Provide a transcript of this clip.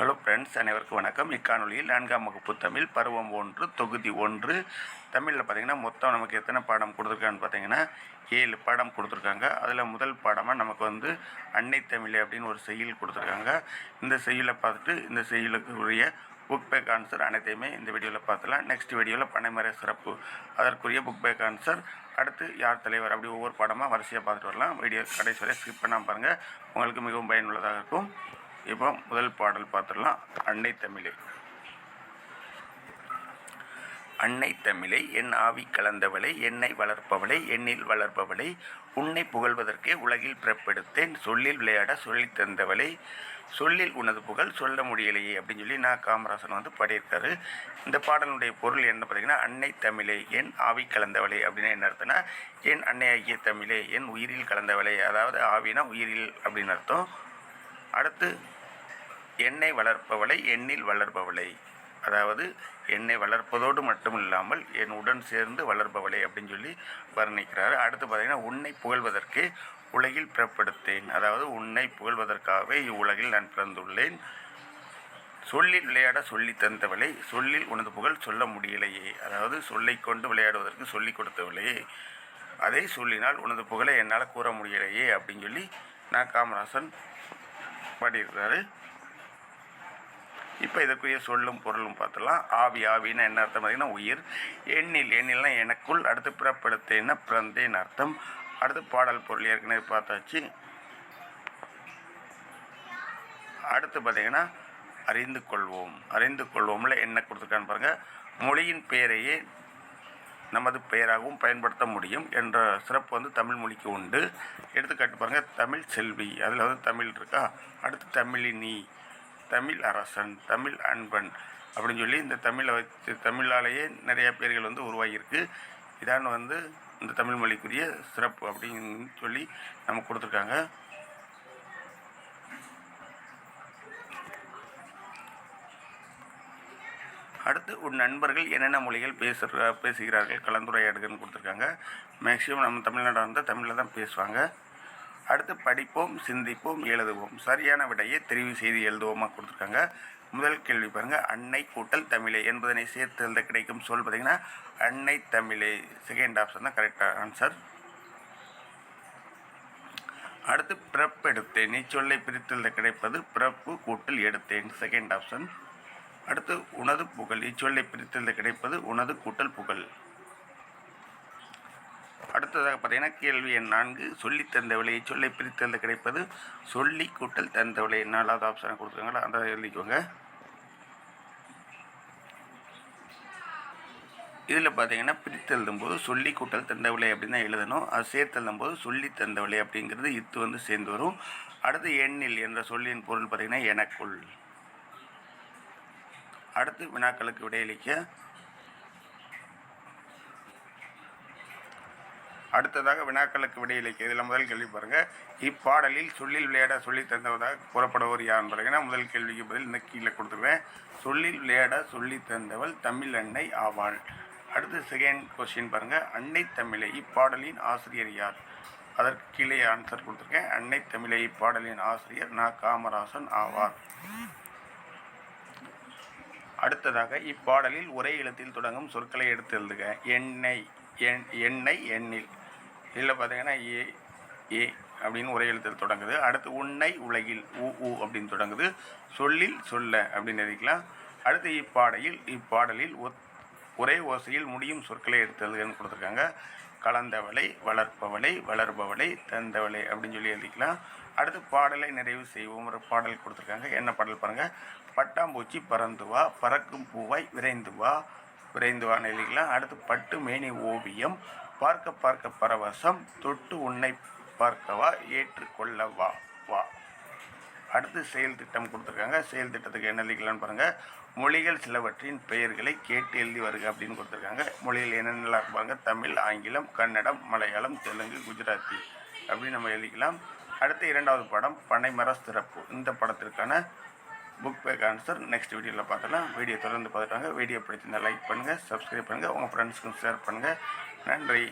Hello friends அனைவருக்கும் வணக்கம். இக்காணொலியில் நான்காம் வகுப்பு தமிழ் பருவம் ஒன்று தொகுதி ஒன்று. தமிழில் பார்த்தீங்கன்னா மொத்தம் நமக்கு எத்தனை பாடம் கொடுத்துருக்கான்னு பார்த்தீங்கன்னா ஏழு பாடம் கொடுத்துருக்காங்க. அதில் முதல் பாடமாக நமக்கு வந்து அன்னை தமிழ் அப்படின்னு ஒரு செய்யுள் கொடுத்துருக்காங்க. இந்த செய்யுளை பார்த்துட்டு இந்த செய்யுளுக்கு உரிய புக் பேக் ஆன்சர் அனைத்தையுமே இந்த வீடியோவில் பார்த்துலாம் நெக்ஸ்ட் வீடியோவில் பனைமர சிறப்பு. அதற்குரிய புக் பேக் ஆன்சர் அடுத்து யார் தலைவர் அப்படி ஒவ்வொரு பாடமாக வரிசையாக பார்த்துட்டு வரலாம். வீடியோ கடைசி வரை ஸ்கிப் பண்ணாமல் பாருங்கள் உங்களுக்கு மிகவும் பயனுள்ளதாக இருக்கும். இப்போ முதல் பாடல் பார்த்துடலாம். அன்னை தமிழே. அன்னை தமிழை என் ஆவி கலந்தவளை என்னை வளர்ப்பவளை எண்ணில் வளர்ப்பவளை உன்னை புகழ்வதற்கே உலகில் பிறப்பெடுத்தேன் சொல்லில் விளையாட சொல்லி தந்தவளை சொல்லில் உனது புகழ் சொல்ல முடியலையே அப்படின்னு சொல்லி நான் காமராசன் வந்து பாடியிருக்காரு. இந்த பாடலுடைய பொருள் என்ன பார்த்தீங்கன்னா அன்னை தமிழே என் ஆவி கலந்தவளை அப்படின்னு என்ன அர்த்தம்னா என் அன்னை ஆகிய தமிழே என் உயிரில் கலந்தவளை அதாவது ஆவினா உயிரில் அப்படின்னு அர்த்தம். அடுத்து எண்ணெய் வளர்ப்பவளை எண்ணில் வளர்பவளை அதாவது என்னை வளர்ப்பதோடு மட்டும் இல்லாமல் என் உடன் சேர்ந்து வளர்பவளை அப்படின்னு சொல்லி வர்ணிக்கிறார். அடுத்து பார்த்தீங்கன்னா உன்னை புகழ்வதற்கு உலகில் பிறப்படுத்தேன். அதாவது உன்னை புகழ்வதற்காகவே இவ்வுலகில் நான் பிறந்துள்ளேன். சொல்லில் விளையாட சொல்லி தந்தவளை சொல்லில் உனது புகழ் சொல்ல முடியலையே. அதாவது சொல்லை கொண்டு விளையாடுவதற்கு சொல்லி கொடுத்தவளே. அதை சொல்லினால் உனது புகழை என்னால் கூற முடியலையே அப்படின்னு சொல்லி நான் காமராசன் பாடியிருக்கிறாரு. இப்போ இதற்குரிய சொல்லும் பொருளும் பார்த்துலாம். ஆவி ஆவின்னா என்ன அர்த்தம் பார்த்தீங்கன்னா உயிர். எண்ணில் எண்ணில்னா எனக்குள் அடுத்து பிறப்படுத்தேன்னா பிறந்தேன் அர்த்தம். அடுத்து பாடல் பொருள் ஏற்கனவே பார்த்தாச்சு. அடுத்து பார்த்தீங்கன்னா அறிந்து கொள்வோம். அறிந்து கொள்வோம்ல என்ன கொடுத்துருக்கான்னு பாருங்கள் மொழியின் பெயரையே நமது பெயராகவும் பயன்படுத்த முடியும் என்ற சிறப்பு வந்து தமிழ் மொழிக்கு உண்டு. எடுத்துக்காட்டு பாருங்கள் தமிழ் செல்வி. அதில் வந்து தமிழ் இருக்கா? அடுத்து தமிழினி தமிழ் அரசன் தமிழ் அன்பன் அப்படின்னு சொல்லி இந்த தமிழை வச்சு தமிழாலேயே நிறைய பேர்கள் வந்து உருவாகியிருக்கு. இதான் வந்து இந்த தமிழ் மொழிக்குரிய சிறப்பு அப்படின்னு சொல்லி நமக்கு கொடுத்துருக்காங்க. அடுத்து உன் நண்பர்கள் என்னென்ன மொழிகள் பேசுகிற பேசுகிறார்கள் கலந்துரையாடுகள்னு கொடுத்துருக்காங்க. மேக்ஸிமம் நம்ம தமிழ்நாடு வந்தால் தமிழில் தான் பேசுவாங்க. அடுத்து படிப்போம் சிந்திப்போம் எழுதுவோம். சரியான விடையை தெரிவு செய்து எழுதுவோமா கொடுத்துருக்காங்க. முதல் கேள்வி பாருங்கள் அன்னை கூட்டல் தமிழே என்பதனை சேர்த்து எழுத கிடைக்கும் சொல் பார்த்தீங்கன்னா அன்னை தமிழே. செகண்ட் ஆப்ஷன் தான் கரெக்டாக ஆன்சர் அடுத்து பிறப்பு எடுத்தேன் நீச்சொல்லை பிரித்து எழுத கிடைப்பது பிறப்பு கூட்டல் எடுத்தேன். செகண்ட் ஆப்ஷன் அடுத்து உனது புகழ். இச்சொல்லை பிரித்து கிடைப்பது உனது கூட்டல் புகழ். அடுத்ததாக பார்த்தீங்கன்னா கேள்வி எண் நான்கு சொல்லி தந்தவளை இச்சொல்லை பிரித்தெழுத கிடைப்பது சொல்லி கூட்டல் தந்தவளை. நாலாவது ஆப்ஷனை கொடுத்துருக்காங்களா? அந்த எழுதிக்கோங்க. இதில் பார்த்தீங்கன்னா பிரித்து எழுதும்போது சொல்லி கூட்டல் தந்தவளை அப்படின்னு தான் எழுதணும். அது சேர்த்து எழுதும்போது சொல்லி தந்தவளை அப்படிங்கிறது இத்து வந்து சேர்ந்து வரும். அடுத்து எண்ணில் என்ற சொல்லின் பொருள் பார்த்தீங்கன்னா எனக்குள். அடுத்து வினாக்களுக்கு விடையளிக்க அடுத்ததாக வினாக்களுக்கு விடையளிக்க இதில் முதல் கேள்வி பாருங்கள் இப்பாடலில் சொல்லில் விளையாட சொல்லி தந்தவதாக கூறப்படுவர் யார் பாருங்கன்னா முதல் கேள்விக்கு பதில் இந்த கீழே கொடுத்துருவேன். சொல்லில் விளையாட சொல்லி தந்தவள் தமிழ் அன்னை ஆவாள். அடுத்து செகண்ட் கொஸ்டின் பாருங்கள் அன்னை தமிழை இப்பாடலின் ஆசிரியர் யார்? அதற்கு கீழே ஆன்சர் கொடுத்துருக்கேன். அன்னை தமிழை இப்பாடலின் ஆசிரியர் நா. காமராசன் ஆவார். அடுத்ததாக இப்பாடலில் ஒரே எழுத்தில் தொடங்கும் சொற்களை எடுத்து எழுதுக. எண்ணெய் எண் எண்ணெய் எண்ணில். இதில் பார்த்தீங்கன்னா ஏ ஏ அப்படின்னு ஒரே எழுத்தில் தொடங்குது. அடுத்து உன்னை உலகில் உ உ அப்படின்னு தொடங்குது. சொல்லில் சொல்ல அப்படின்னு எழுதிக்கலாம். அடுத்து இப்பாடையில் இப்பாடலில் ஒத் ஒரே ஓசையில் முடியும் சொற்களை எடுத்து எழுதுகன்னு கொடுத்துருக்காங்க. கலந்தவளை வளர்ப்பவளை வளர்பவளை தந்தவளை அப்படின்னு சொல்லி எழுதிக்கலாம். அடுத்து பாடலை நிறைவு செய்வோம். ஒரு பாடல் கொடுத்துருக்காங்க. என்ன பாடல் பாருங்கள் பட்டாம்பூச்சி பறந்து வா பறக்கும் பூவாய் விரைந்து வா விரைந்து வான்னு எழுதிக்கலாம். அடுத்து பட்டு மேனி ஓவியம் பார்க்க பார்க்க பரவசம் தொட்டு உன்னை பார்க்கவா ஏற்றுக்கொள்ளவா. வா அடுத்து செயல் திட்டம் கொடுத்துருக்காங்க. செயல் திட்டத்துக்கு என்ன எழுதிக்கலாம்னு பாருங்கள் மொழிகள் சிலவற்றின் பெயர்களை கேட்டு எழுதி வருக அப்படின்னு கொடுத்துருக்காங்க. மொழிகள் என்னென்னலாம் இருப்பாங்க தமிழ் ஆங்கிலம் கன்னடம் மலையாளம் தெலுங்கு குஜராத்தி அப்படின்னு நம்ம எழுதிக்கலாம். அடுத்து இரண்டாவது படம் பனைமர சிறப்பு. இந்த படத்திற்கான புக் பேக் ஆன்சர் நெக்ஸ்ட் வீடியோவில் பார்த்தலாம் வீடியோ தொடர்ந்து பார்த்துட்டாங்க வீடியோ பிடிச்சிருந்தால் லைக் பண்ணுங்கள் சப்ஸ்கிரைப் பண்ணுங்கள் உங்கள் ஃப்ரெண்ட்ஸ்க்கும் ஷேர் பண்ணுங்கள் நன்றி.